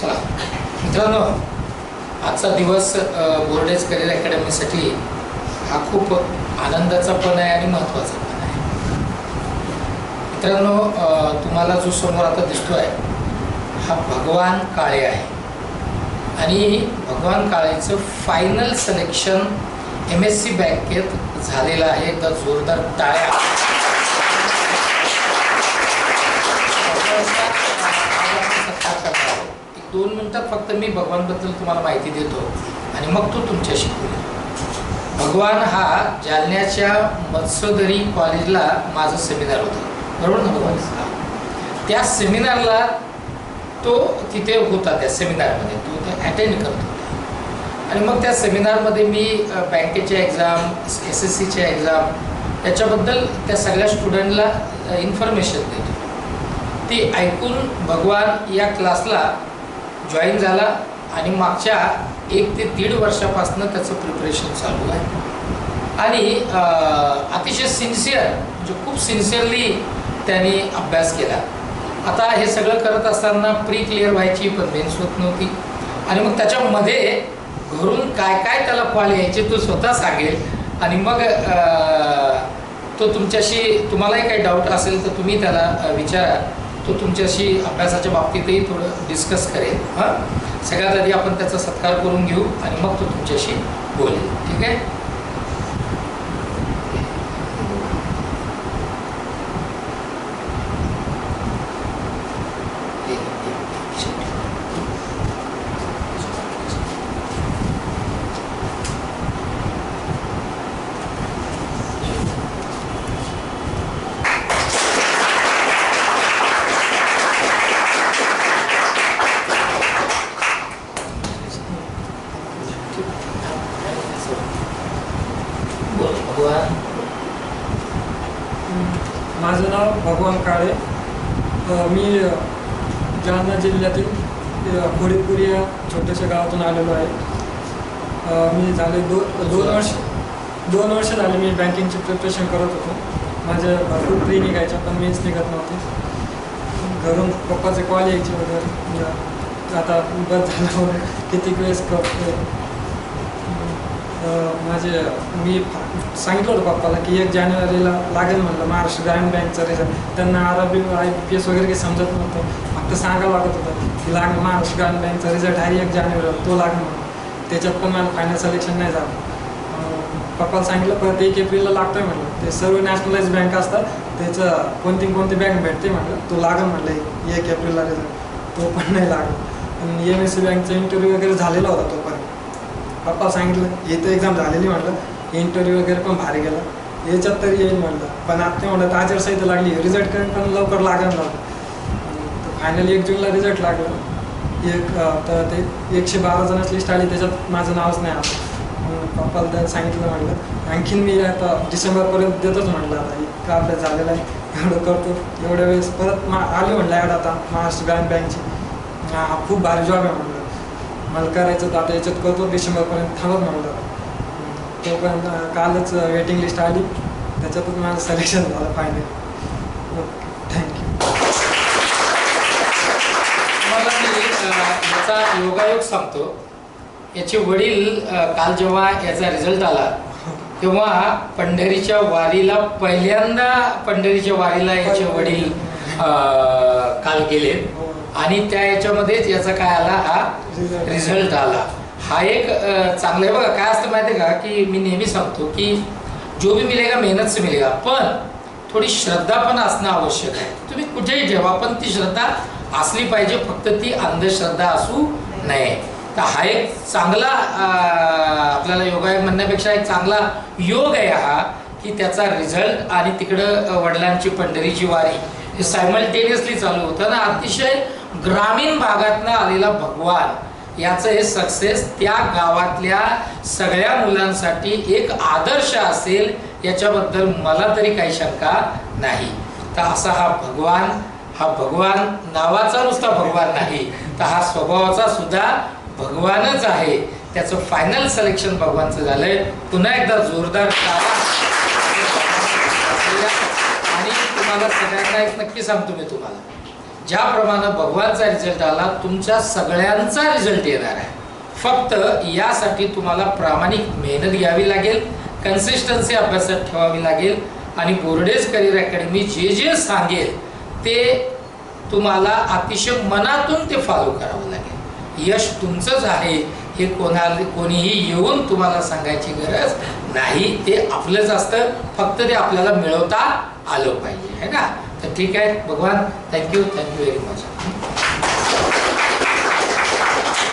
चला. मित्रांनो आजचा दिवस बोर्डेज करिअर अकॅडमीसाठी हा खूप आनंदाचा पण आहे आणि महत्त्वाचा पण आहे. मित्रांनो तुम्हाला जो समोर आता दिसतोय हा भगवान काळे आहे. आणि Bhagwan काळेचं final selection M S C बँकेत झालेलं आहे. एकदा जोरदार टाळ्या सत्कार करणार आहोत. एक दोन मिनिटात फक्त मी भगवानबद्दल तुम्हाला माहिती देतो आणि मग तो तुमच्याशी बोलेल. भगवान हा जालन्याच्या मत्स्यदरी कॉलेजला माझं सेमिनार होतं. बरोबर ना भगवान? हा. त्या सेमिनारला तो तिथे होता त्या सेमिनारमध्ये तो ते अटेंड करत. होता आणि मग त्या सेमिनारमध्ये मी बँकेच्या एक्झाम एस एस सीच्या एक्झाम त्याच्याबद्दल त्या सगळ्या स्टुडंटला इन्फॉर्मेशन देतो. ती ऐकून भगवान या क्लासला जॉईन झाला आणि मागच्या एक ते दीड वर्षापासून त्याचं प्रिपरेशन चालू आहे. आणि अतिशय सिन्सिअर म्हणजे खूप सिन्सिअरली त्यांनी अभ्यास केला. आता हे सगळं करत असताना प्री क्लिअर व्हायची पण बेन्स होत नव्हती. आणि मग त्याच्यामध्ये घरून काय काय त्याला कॉल यायचे तो स्वतः सांगेल. आणि मग तो तुमच्याशी तुम्हालाही काही डाऊट असेल तर तुम्ही त्याला विचारा. तो तुमच्याशी अभ्यासाच्या बाबतीतही थोडं डिस्कस करेल. हां? सगळ्यात आधी आपण त्याचा सत्कार करून घेऊ आणि मग तो तुमच्याशी बोलेल. ठीक आहे? बोल भगवान माझं नाव भगवान काळे. मी जालना जिल्ह्यातील अ, घोडेपुरी या छोट्याशा गावातून आलेलो आहे. मी झाले दो दोन वर्ष दोन वर्ष झाले मी बँकिंगची प्रिपरेशन करत होतो. माझे भरपूर प्री निघायच्या पण मीच निघत नव्हते. घरून पप्पाचे कॉल यायचे वगैरे. मी आता बस झाल्यावर किती वेळेस माझे मी सांगितलं होतं पप्पाला की एक जानेवारीला लागेल म्हणलं महाराष्ट्र ग्रामीण बँकचा रिझल्ट त्यांना R B I P S वगैरे काही समजत नव्हतं. फक्त सांगावं लागत होतं की लाग महाराष्ट्र ग्रामीण बँकचा रिझल्ट आहे एक जानेवारीला तो लागेल म्हणून. त्याच्यात पण मला फायनल सिलेक्शन नाही झालं. पप्पाला सांगितलं परत एक एप्रिलला लागतोय म्हणलं. ते सर्व नॅशनलाइज बँक असतात त्याचं कोणती कोणती बँक भेटते म्हटलं तो लागेल म्हटलं एक एप्रिलला रिझल्ट तो पण नाही लागला. आणि एम एस सी बँकचा इंटरव्ह्यू वगैरे झालेला होता तो पण. पप्पा सांगितलं हे तर एक्झाम झालेली म्हटलं. इंटरव्ह्यू वगैरे पण भारी गेला याच्यात तरी येईल म्हटलं. पण आता ते म्हणलं आचारसंहिता लागली. रिझल्ट पण लवकर लागेल तर फायनली एक जूनला रिझल्ट लागला. एक तर ते एकशे बारा जणांची लिस्ट आली. त्याच्यात माझं नावच नाही आलं. पप्पाला त्यात सांगितलं म्हटलं. आणखीन मी आता डिसेंबरपर्यंत देतोच म्हटलं आता. इतका अभ्यास झालेला आहे. एवढं करतो. एवढ्या वेळेस परत मा आले म्हटलं ॲड आता. महाराष्ट्र ग्रामीण बँकची. हा हा खूप भारी जॉब आहे म्हटलं. मला करायचं तर आता याच्यात करतो डिसेंबरपर्यंत थांबत म्हणलं तोपर्यंत कालच वेटिंग लिस्ट आली. त्याच्यातच माझं सिलेक्शन झालं फायनल थँक्यू तुम्हाला मी अ, याचा योगायोग सांगतो. याचे वडील काल जेव्हा याचा रिझल्ट आला तेव्हा पंढरीच्या वारीला पहिल्यांदा पंढरीच्या वारीला याचे वडील काल गेले. आणि त्या याच्यामध्येच याचा काय आला? हा रिझल्ट आला. हा एक चांगलं चांगला आहे. बघा काय असतं माहिती आहे का? की मी नेहमी सांगतो की जो भी मिलेगा मेहनत से मिलेगा. पण थोडी श्रद्धा पण असणं आवश्यक आहे. तुम्ही कुठेही ठेवा पण ती श्रद्धा असली पाहिजे. फक्त ती अंधश्रद्धा असू नये. तर हा एक चांगला आपल्याला योगायोग म्हणण्यापेक्षा एक चांगला योग आहे हा की त्याचा रिझल्ट आणि तिकडं वडिलांची पंढरीची वारी हे सायमल्टेनियसली चालू होतं. ना अतिशय ग्रामीण भागातनं आलेला भगवान याचं हे सक्सेस त्या गावातल्या सगळ्या मुलांसाठी एक आदर्श असेल याच्याबद्दल मला तरी काही शंका नाही. तर असा हा भगवान हा भगवान नावाचा नुसता भगवान नाही तर हा स्वभावाचा सुद्धा भगवानच आहे. त्याचं फायनल सिलेक्शन भगवानचं झालंय. पुन्हा एकदा जोरदार आणि तुम्हाला सगळ्यांना एक नक्की सांगतो मी तुम्हाला. ज्याप्रमाणे भगवानचा रिझल्ट आला तुमच्या सगळ्यांचा रिझल्ट येणार आहे. फक्त यासाठी तुम्हाला प्रामाणिक मेहनत घ्यावी लागेल कन्सिस्टन्सी अभ्यासात ठेवावी लागेल आणि बोर्डेज करिअर अकॅडमी जे जे सांगेल ते तुम्हाला अतिशय मनातून ते फॉलो करावं लागेल. यश तुमचंच आहे हे कोणा कोणीही येऊन तुम्हाला सांगायची गरज नाही. ते आपलंच असतं फक्त ते आपल्याला मिळवता आलं पाहिजे है ना? तर ठीक आहे. भगवान थँक्यू थँक्यू व्हेरी मच